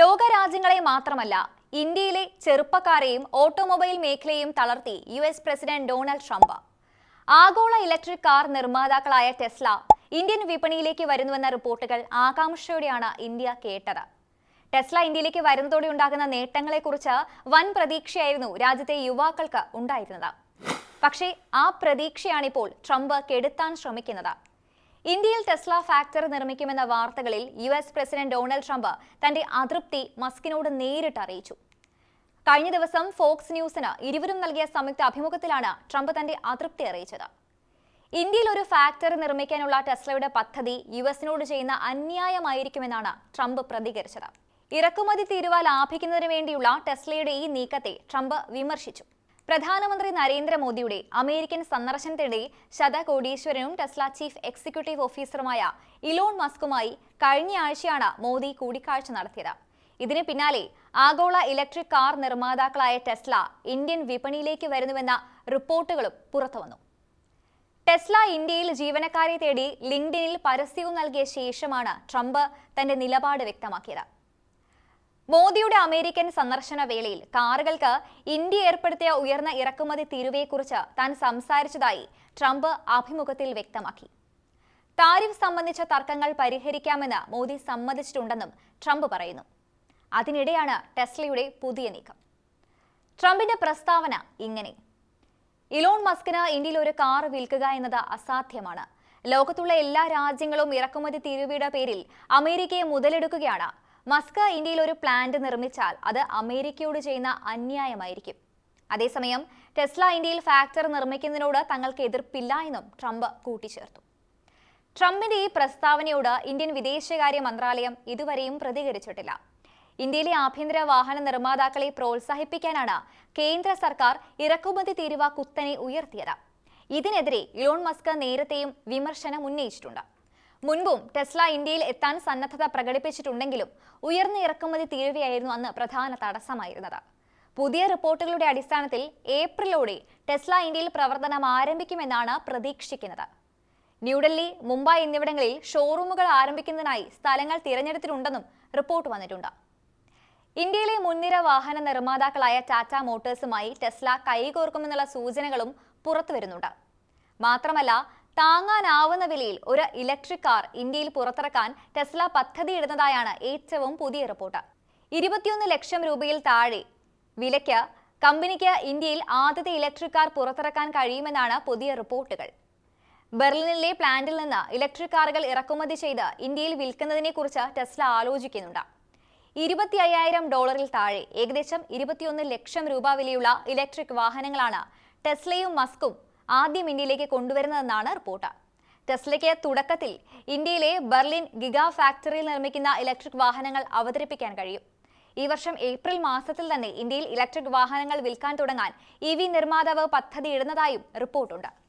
ലോകരാജ്യങ്ങളെ മാത്രമല്ല ഇന്ത്യയിലെ ചെറുപ്പക്കാരെയും ഓട്ടോമൊബൈൽ മേഖലയെയും തളർത്തി U S president Donald Trump. ആഗോള ഇലക്ട്രിക് കാർ നിർമ്മാതാക്കളായ ടെസ്ല ഇന്ത്യൻ വിപണിയിലേക്ക് വരുന്നുവെന്ന റിപ്പോർട്ടുകൾ ആകാംക്ഷയോടെയാണ് ഇന്ത്യ കേട്ടത്. ടെസ്ല ഇന്ത്യയിലേക്ക് വരുന്നതോടെ ഉണ്ടാകുന്ന നേട്ടങ്ങളെക്കുറിച്ച് വൻ പ്രതീക്ഷയായിരുന്നു രാജ്യത്തെ യുവാക്കൾക്ക് ഉണ്ടായിരുന്നത്. പക്ഷേ ആ പ്രതീക്ഷയാണിപ്പോൾ ട്രംപ് കെടുത്താൻ ശ്രമിക്കുന്നത്. ഇന്ത്യയിൽ ടെസ്ല ഫാക്ടറി നിർമ്മിക്കുമെന്ന വാർത്തകളിൽ U S president Donald Trump തന്റെ അതൃപ്തി മസ്കിനോട് നേരിട്ട് അറിയിച്ചു. കഴിഞ്ഞ ദിവസം ഫോക്സ് ന്യൂസിന് ഇരുവരും നൽകിയ സംയുക്ത അഭിമുഖത്തിലാണ് ട്രംപ് തന്റെ അതൃപ്തി അറിയിച്ചത്. ഇന്ത്യയിൽ ഒരു ഫാക്ടറി നിർമ്മിക്കാനുള്ള ടെസ്ലയുടെ പദ്ധതി യു എസിനോട് ചെയ്യുന്ന അന്യായമായിരിക്കുമെന്നാണ് ട്രംപ് പ്രതികരിച്ചത്. ഇറക്കുമതി തീരുവ ലാഭിക്കുന്നതിന് വേണ്ടിയുള്ള ടെസ്ലയുടെ ഈ നീക്കത്തെ ട്രംപ് വിമർശിച്ചു. പ്രധാനമന്ത്രി നരേന്ദ്രമോദിയുടെ അമേരിക്കൻ സന്ദർശനത്തിനിടെ ശതകോടീശ്വരനും ടെസ്ല ചീഫ് എക്സിക്യൂട്ടീവ് ഓഫീസറുമായ ഇലോൺ മസ്കുമായി കഴിഞ്ഞ ആഴ്ചയാണ് മോദി കൂടിക്കാഴ്ച നടത്തിയത്. ഇതിന് പിന്നാലെ ആഗോള ഇലക്ട്രിക് കാർ നിർമ്മാതാക്കളായ ടെസ്ല ഇന്ത്യൻ വിപണിയിലേക്ക് വരുന്നുവെന്ന റിപ്പോർട്ടുകളും പുറത്തുവന്നു ടെസ്ല ഇന്ത്യയിൽ ജീവനക്കാരെ തേടി ലിങ്ക്ഡിനിൽ പരസ്യവും നൽകിയ ശേഷമാണ് ട്രംപ് തന്റെ നിലപാട് വ്യക്തമാക്കിയത്. മോദിയുടെ അമേരിക്കൻ സന്ദർശന വേളയിൽ കാറുകൾക്ക് ഇന്ത്യ ഏർപ്പെടുത്തിയ ഉയർന്ന ഇറക്കുമതി തീരുവയെക്കുറിച്ച് താൻ സംസാരിച്ചതായി ട്രംപ് അഭിമുഖത്തിൽ വ്യക്തമാക്കി. താരിഫ് സംബന്ധിച്ച തർക്കങ്ങൾ പരിഹരിക്കാമെന്ന് മോദി സമ്മതിച്ചിട്ടുണ്ടെന്നും ട്രംപ് പറയുന്നു. അതിനിടെയാണ് ടെസ്ലയുടെ പുതിയ നീക്കം. ട്രംപിന്റെ പ്രസ്താവന ഇങ്ങനെ. ഇലോൺ മസ്കിന് ഇന്ത്യയിൽ ഒരു കാർ വിൽക്കുക എന്നത് അസാധ്യമാണ്. ലോകത്തുള്ള എല്ലാ രാജ്യങ്ങളും ഇറക്കുമതി തീരുവയുടെ പേരിൽ അമേരിക്കയെ മുതലെടുക്കുകയാണ് മസ്ക് ഇന്ത്യയിൽ ഒരു പ്ലാന്റ് നിർമ്മിച്ചാൽ അത് അമേരിക്കയോട് ചെയ്യുന്ന അന്യായമായിരിക്കും. അതേസമയം ടെസ്ല ഇന്ത്യയിൽ ഫാക്ടറി നിർമ്മിക്കുന്നതിനോട് തങ്ങൾക്ക് എതിർപ്പില്ല എന്നും ട്രംപ് കൂട്ടിച്ചേർത്തു. ട്രംപിന്റെ ഈ പ്രസ്താവനയോട് ഇന്ത്യൻ വിദേശകാര്യ മന്ത്രാലയം ഇതുവരെയും പ്രതികരിച്ചിട്ടില്ല. ഇന്ത്യയിലെ ആഭ്യന്തര വാഹന നിർമ്മാതാക്കളെ പ്രോത്സാഹിപ്പിക്കാനാണ് കേന്ദ്ര സർക്കാർ ഇറക്കുമതി തീരുവ കുത്തനെ ഉയർത്തിയത്. ഇതിനെതിരെ ഇലോൺ മസ്ക് നേരത്തെയും വിമർശനം ഉന്നയിച്ചിട്ടുണ്ട്. മുൻപും ടെസ്ല ഇന്ത്യയിൽ എത്താൻ സന്നദ്ധത പ്രകടിപ്പിച്ചിട്ടുണ്ടെങ്കിലും ഉയർന്ന ഇറക്കുമതി തീരുവയായിരുന്നു അന്ന് പ്രധാന തടസ്സമായിരുന്നത്. പുതിയ റിപ്പോർട്ടുകളുടെ അടിസ്ഥാനത്തിൽ ഏപ്രിലോടെ ടെസ്ല ഇന്ത്യയിൽ പ്രവർത്തനം ആരംഭിക്കുമെന്നാണ് പ്രതീക്ഷിക്കുന്നത്. ന്യൂഡൽഹി മുംബൈ എന്നിവിടങ്ങളിൽ ഷോറൂമുകൾ ആരംഭിക്കുന്നതിനായി സ്ഥലങ്ങൾ തിരഞ്ഞെടുത്തിട്ടുണ്ടെന്നും റിപ്പോർട്ട് വന്നിട്ടുണ്ട്. ഇന്ത്യയിലെ മുൻനിര വാഹന നിർമ്മാതാക്കളായ ടാറ്റ മോട്ടോഴ്സുമായി ടെസ്ല കൈകോർക്കുമെന്നുള്ള സൂചനകളും പുറത്തുവരുന്നുണ്ട്. മാത്രമല്ല താങ്ങാനാവുന്ന വിലയിൽ ഒരു ഇലക്ട്രിക് കാർ ഇന്ത്യയിൽ പുറത്തിറക്കാൻ ടെസ്ല പദ്ധതിയിടുന്നതായാണ് ഏറ്റവും പുതിയ റിപ്പോർട്ട്. ഇരുപത്തിയൊന്ന് ലക്ഷം രൂപയിൽ താഴെ വിലയ്ക്ക് കമ്പനിക്ക് ഇന്ത്യയിൽ ആദ്യത്തെ ഇലക്ട്രിക് കാർ പുറത്തിറക്കാൻ കഴിയുമെന്നാണ് പുതിയ റിപ്പോർട്ടുകൾ. ബെർലിനിലെ പ്ലാന്റിൽ നിന്ന് ഇലക്ട്രിക് കാറുകൾ ഇറക്കുമതി ചെയ്ത് ഇന്ത്യയിൽ വിൽക്കുന്നതിനെക്കുറിച്ച് ടെസ്ല ആലോചിക്കുന്നുണ്ട്. ഇരുപത്തി അയ്യായിരം ഡോളറിൽ താഴെ ഏകദേശം ഇരുപത്തിയൊന്ന് ലക്ഷം രൂപ വിലയുള്ള ഇലക്ട്രിക് വാഹനങ്ങളാണ് ടെസ്ലയും മസ്കും ആദ്യം ഇന്ത്യയിലേക്ക് കൊണ്ടുവരുന്നതെന്നാണ് റിപ്പോർട്ട്. ടെസ്ലയ്ക്ക് തുടക്കത്തിൽ ഇന്ത്യയിലെ ബെർലിൻ ഗിഗാ ഫാക്ടറിയിൽ നിർമ്മിക്കുന്ന ഇലക്ട്രിക് വാഹനങ്ങൾ അവതരിപ്പിക്കാൻ കഴിയും. ഈ വർഷം ഏപ്രിൽ മാസത്തിൽ തന്നെ ഇന്ത്യയിൽ ഇലക്ട്രിക് വാഹനങ്ങൾ വിൽക്കാൻ തുടങ്ങാൻ ഇ നിർമ്മാതാവ് പദ്ധതിയിടുന്നതായും റിപ്പോർട്ടുണ്ട്.